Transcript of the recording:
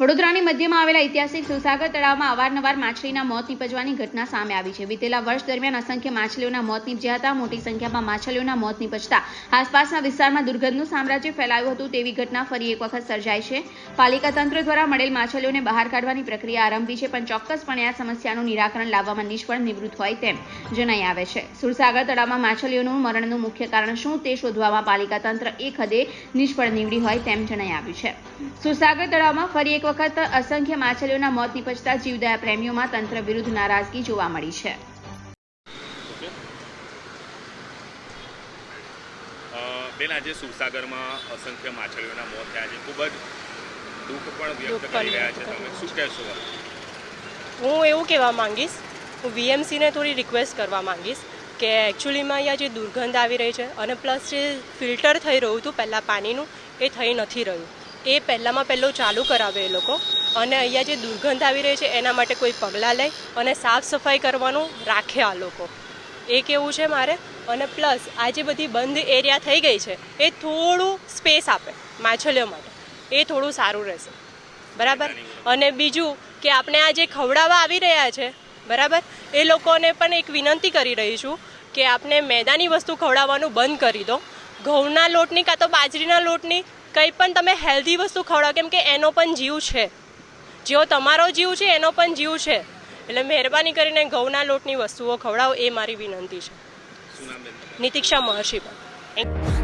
વડોદરાની મધ્યમાં આવેલા ઐતિહાસિક સુસાગર તળાવમાં અવારનવાર માછલીના મોત નીપજવાની ઘટના સામે આવી છે. વિતેલા વર્ષ દરમિયાન અસંખ્ય માછલીઓના મોત નીપજ્યા હતા. મોટી સંખ્યામાં માછલીઓના મોત નીપજતા આસપાસના વિસ્તારમાં દુર્ગંધનું સામ્રાજ્ય ફેલાયું હતું. તેવી ઘટના ફરી એક વખત સર્જાઈ છે. પાલિકા તંત્ર દ્વારા મળેલ માછલીઓને બહાર કાઢવાની પ્રક્રિયા આરંભી છે, પણ ચોક્કસપણે આ સમસ્યાનું નિરાકરણ લાવવામાં નિષ્ફળ નિવૃત્ત હોય તેમ જણાઈ આવે છે. સુરસાગર તળાવમાં માછલીઓનું મરણનું મુખ્ય કારણ શું તે શોધવામાં પાલિકા તંત્ર એક હદે નિષ્ફળ નીવડી હોય તેમ જણાઈ આવ્યું છે. સુરસાગર તળાવમાં ફરી એક વખત અસંખ્ય માછલીઓના મોત નીપજતા જીવદયા પ્રેમીઓમાં તંત્ર વિરુદ્ધ નારાજગી જોવા મળી છે. બેન આજે સુરસાગરમાં અસંખ્ય માછલીઓના મોત થયા છે. ખૂબ જ દુઃખ પણ વ્યક્ત કરી રહ્યા છે તમે. શું કહેશો હું એવું કહેવા માંગીશ હું વીએમસીને થોડી રિક્વેસ્ટ કરવા માંગીશ કે એકચ્યુઅલીમાં અહીંયા જે દુર્ગંધ આવી રહી છે અને પ્લસ જે ફિલ્ટર થઈ રહ્યું હતું પહેલાં પાણીનું એ થઈ નથી રહ્યું. એ પહેલાંમાં પહેલો ચાલુ કરાવે એ લોકો. અને અહીંયા જે દુર્ગંધ આવી રહી છે, એના માટે કોઈ પગલાં લે અને સાફ સફાઈ કરવાનું રાખે આ લોકો. એ કેવું છે મારે? અને પ્લસ, આ જે બધી બંધ એરિયા થઈ ગઈ છે, એ થોડું સ્પેસ આપે, માછલીઓ માટે. એ થોડું સારું રહેશે. બરાબર? અને બીજું કે આપણે આ જે ખવડાવવા આવી રહ્યા છે, બરાબર? એ લોકોને પણ એક વિનંતી કરી રહી છું કે આપણે મેદાની વસ્તુ ખવડાવવાનું બંધ કરી દો. ઘઉંના લોટની કાં તો બાજરીના લોટની કંઈ પણ તમે હેલ્ધી વસ્તુ ખવડાવો કેમ કે એનો પણ જીવ છે. જેવો તમારો જીવ છે એનો પણ જીવ છે. એટલે મહેરબાની કરીને ઘઉંના લોટની વસ્તુઓ ખવડાવો એ મારી વિનંતી છે. નીતિક્ષા મહર્ષિ પણ.